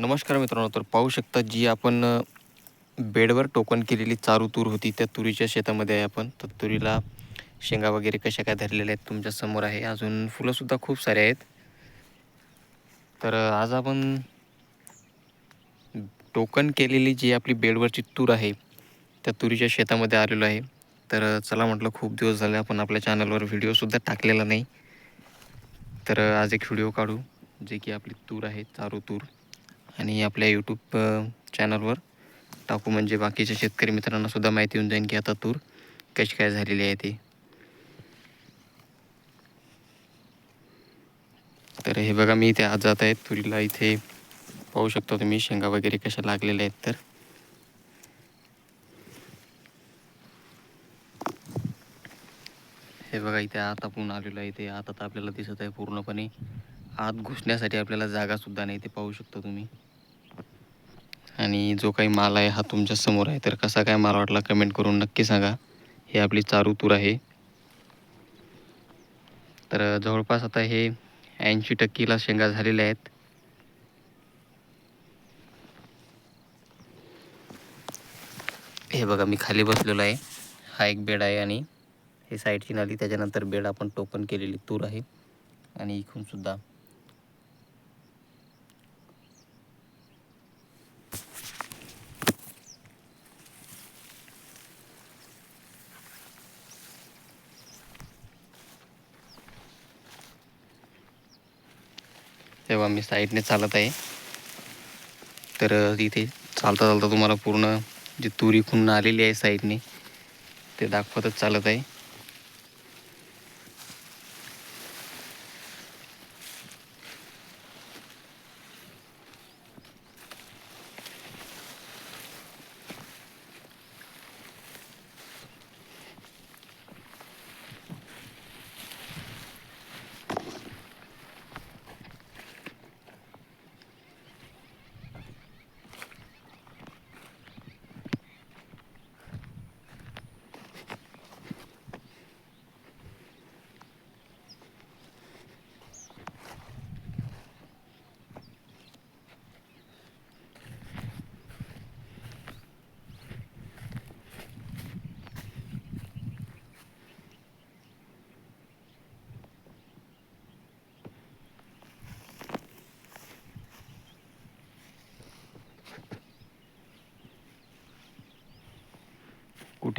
नमस्कार मित्रांनो तर पाहू शकता जी आपण बेडवर टोकन केलेली चारू तूर होती त्या तुरीच्या शेतामध्ये आहे आपण. तर तुरीला शेंगा वगैरे कशा काय धरलेल्या आहेत तुमच्यासमोर आहे. अजून फुलंसुद्धा खूप सारे आहेत. तर आज आपण टोकन केलेली जी आपली बेडवरची तूर आहे त्या तुरीच्या शेतामध्ये आलेलो आहे. तर चला म्हटलं खूप दिवस झाले आपण आपल्या चॅनलवर व्हिडिओसुद्धा टाकलेला नाही. तर आज एक व्हिडिओ काढू जे की आपली तूर आहे चारू तूर. आणि आपल्या यूट्यूब चॅनलवर टाकू म्हणजे बाकीच्या शेतकरी मित्रांना सुद्धा माहिती होऊन जाईल की आता तूर कशी काय झालेली आहे ते. तर हे बघा मी इथे आज जात आहे तुरीला. इथे पाहू शकतो तुम्ही शेंगा वगैरे कशा लागलेल्या आहेत तर. हे बघा इथे आता आपण आलेलो आहे. इथे आता तर आपल्याला दिसत आहे पूर्णपणे आत घुसण्यासाठी आपल्याला जागासुद्धा नाही ते पाहू शकता तुम्ही. आणि जो काही माल आहे हा तुमच्यासमोर आहे तर कसा काय माल वाटला कमेंट करून नक्की सांगा. हे आपली चारू तूर आहे. तर जवळपास आता हे ऐंशी टक्केला शेंगा झालेल्या आहेत. हे बघा मी खाली बसलेलो आहे. हा एक बेड आहे आणि हे साईडची नाली त्याच्यानंतर बेड आपण टोपन केलेली तूर आहे. आणि इकूनसुद्धा तेव्हा मी साईडने चालत आहे. तर इथे चालता चालता तुम्हाला पूर्ण जी तुरी खुन्न आलेली आहे साईडने ते दाखवतच चालत आहे.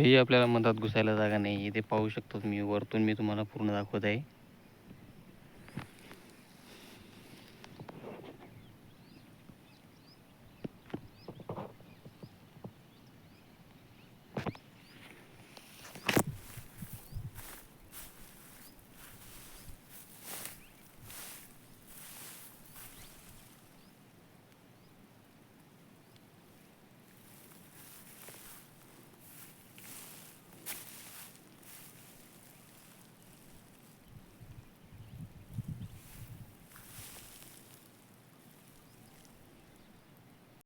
कुठेही आपल्याला मधात घुसायला जागा नाही. इथे पाहू शकतो तुम्ही वरतून मी तुम्हाला पूर्ण दाखवत आहे.